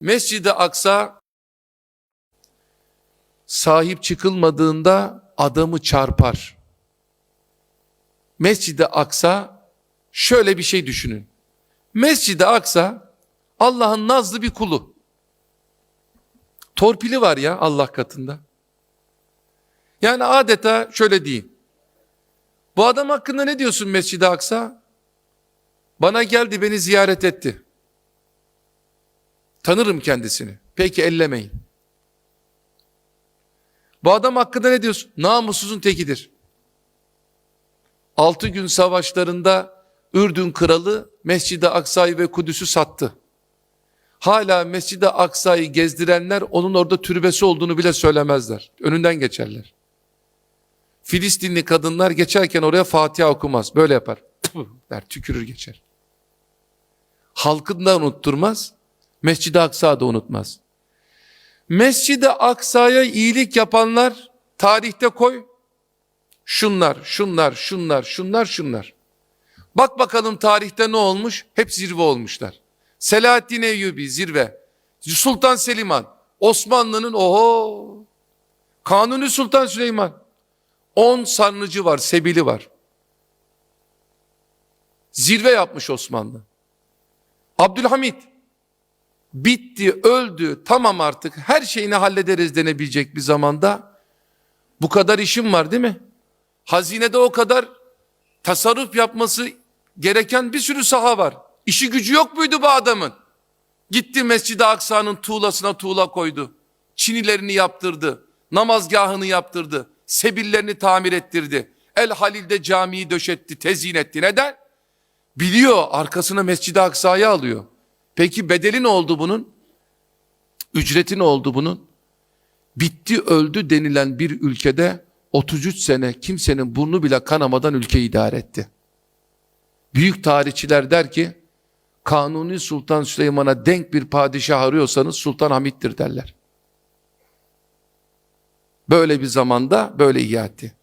Mescid-i Aksa sahip çıkılmadığında adamı çarpar. Mescid-i Aksa şöyle bir şey düşünün. Mescid-i Aksa Allah'ın nazlı bir kulu. Torpili var ya Allah katında. Yani adeta şöyle diyeyim. Bu adam hakkında ne diyorsun Mescid-i Aksa? Bana geldi beni ziyaret etti. Tanırım kendisini. Peki ellemeyin. Bu adam hakkında ne diyorsun? Namussuzun tekidir. Altı gün savaşlarında Ürdün kralı Mescid-i Aksa'yı ve Kudüs'ü sattı. Hala Mescid-i Aksa'yı gezdirenler onun orada türbesi olduğunu bile söylemezler. Önünden geçerler. Filistinli kadınlar geçerken oraya Fatiha okumaz. Böyle yapar. Der tükürür geçer. Halkını da unutturmaz. Mescid-i Aksa da unutmaz. Mescid-i Aksa'ya iyilik yapanlar tarihte koy. Şunlar, şunlar, şunlar, şunlar, şunlar. Bak bakalım tarihte ne olmuş? Hep zirve olmuşlar. Selahaddin Eyyubi zirve. Sultan Seliman. Osmanlı'nın oho. Kanuni Sultan Süleyman. 10 sarnıcı var, sebili var. Zirve yapmış Osmanlı. Abdülhamit bitti, öldü, tamam artık her şeyini hallederiz denebilecek bir zamanda bu kadar işim var değil mi? Hazinede o kadar tasarruf yapması gereken bir sürü saha var. İşi gücü yok muydu bu adamın? Gitti Mescid-i Aksa'nın tuğlasına tuğla koydu. Çinilerini yaptırdı. Namazgahını yaptırdı. Sebillerini tamir ettirdi. El Halil'de camiyi döşetti, tezyin etti. Neden? Biliyor arkasına Mescid-i Aksa'yı alıyor. Peki bedeli ne oldu bunun? Ücreti ne oldu bunun? Bitti öldü denilen bir ülkede 33 sene kimsenin burnu bile kanamadan ülkeyi idare etti. Büyük tarihçiler der ki Kanuni Sultan Süleyman'a denk bir padişah arıyorsanız Sultan Hamit'tir derler. Böyle bir zamanda böyle ihya etti.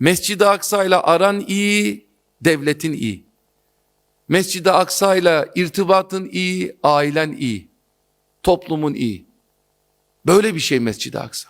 Mescid-i Aksa ile aran iyi, devletin iyi. Mescid-i Aksa ile irtibatın iyi, ailen iyi. Toplumun iyi. Böyle bir şey Mescid-i Aksa.